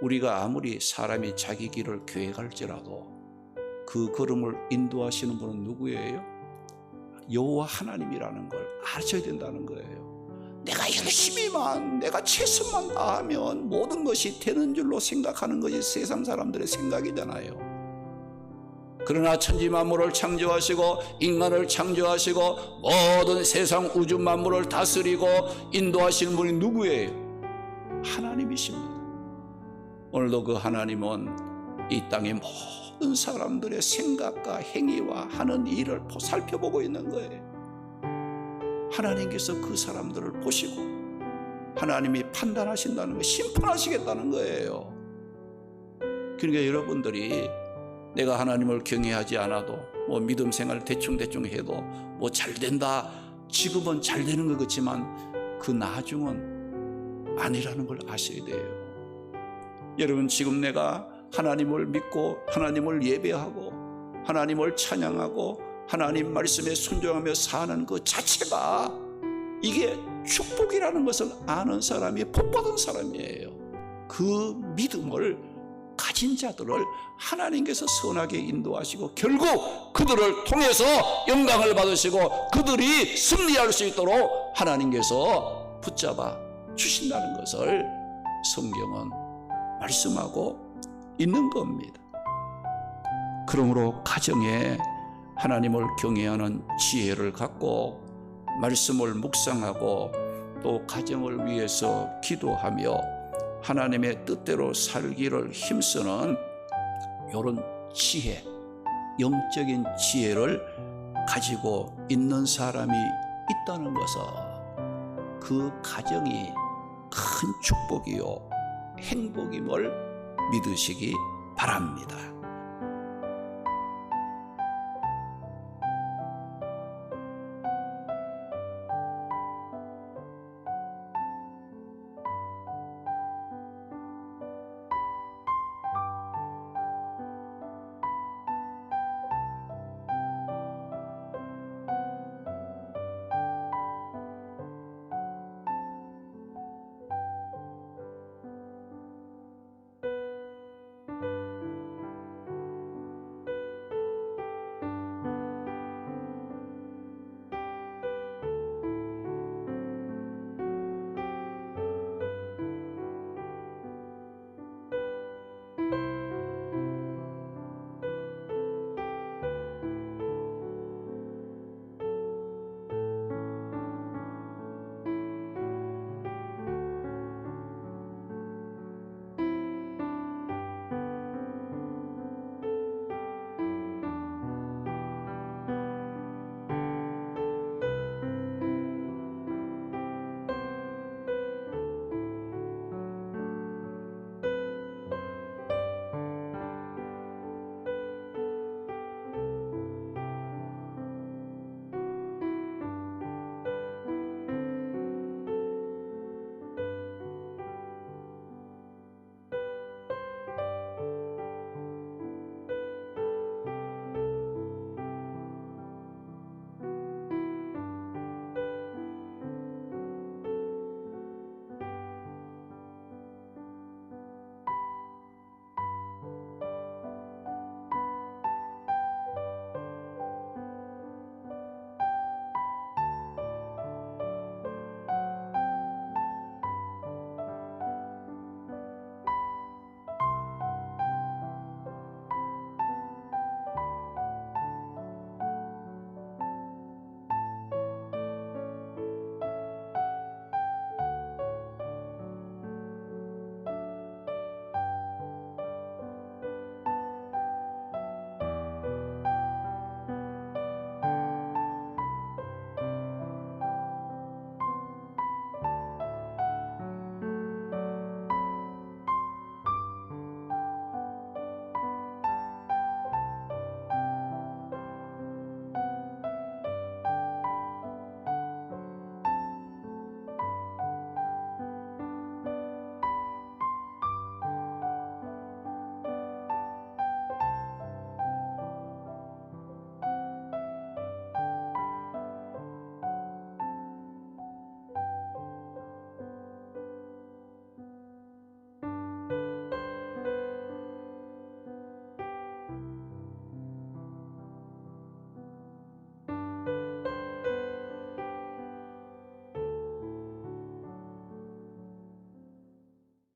우리가 아무리 사람이 자기 길을 계획할지라도 그 걸음을 인도하시는 분은 누구예요? 여호와 하나님이라는 걸 아셔야 된다는 거예요. 내가 열심히만 내가 최선만 다하면 모든 것이 되는 줄로 생각하는 것이 세상 사람들의 생각이잖아요. 그러나 천지 만물을 창조하시고 인간을 창조하시고 모든 세상 우주 만물을 다스리고 인도하시는 분이 누구예요? 하나님이십니다. 오늘도 그 하나님은 이 땅의 모든 사람들의 생각과 행위와 하는 일을 살펴보고 있는 거예요. 하나님께서 그 사람들을 보시고 하나님이 판단하신다는 거, 심판하시겠다는 거예요. 그러니까 여러분들이 내가 하나님을 경외하지 않아도 뭐 믿음 생활 대충 대충 해도 뭐 잘 된다. 지금은 잘 되는 것 같지만 그 나중은 아니라는 걸 아셔야 돼요. 여러분 지금 내가 하나님을 믿고 하나님을 예배하고 하나님을 찬양하고 하나님 말씀에 순종하며 사는 그 자체가 이게 축복이라는 것을 아는 사람이 복받은 사람이에요. 그 믿음을 가진 자들을 하나님께서 선하게 인도하시고 결국 그들을 통해서 영광을 받으시고 그들이 승리할 수 있도록 하나님께서 붙잡아 주신다는 것을 성경은 말씀하고 있는 겁니다. 그러므로 가정에 하나님을 경외하는 지혜를 갖고 말씀을 묵상하고 또 가정을 위해서 기도하며 하나님의 뜻대로 살기를 힘쓰는 이런 지혜, 영적인 지혜를 가지고 있는 사람이 있다는 것은 그 가정이 큰 축복이요 행복임을 믿으시기 바랍니다.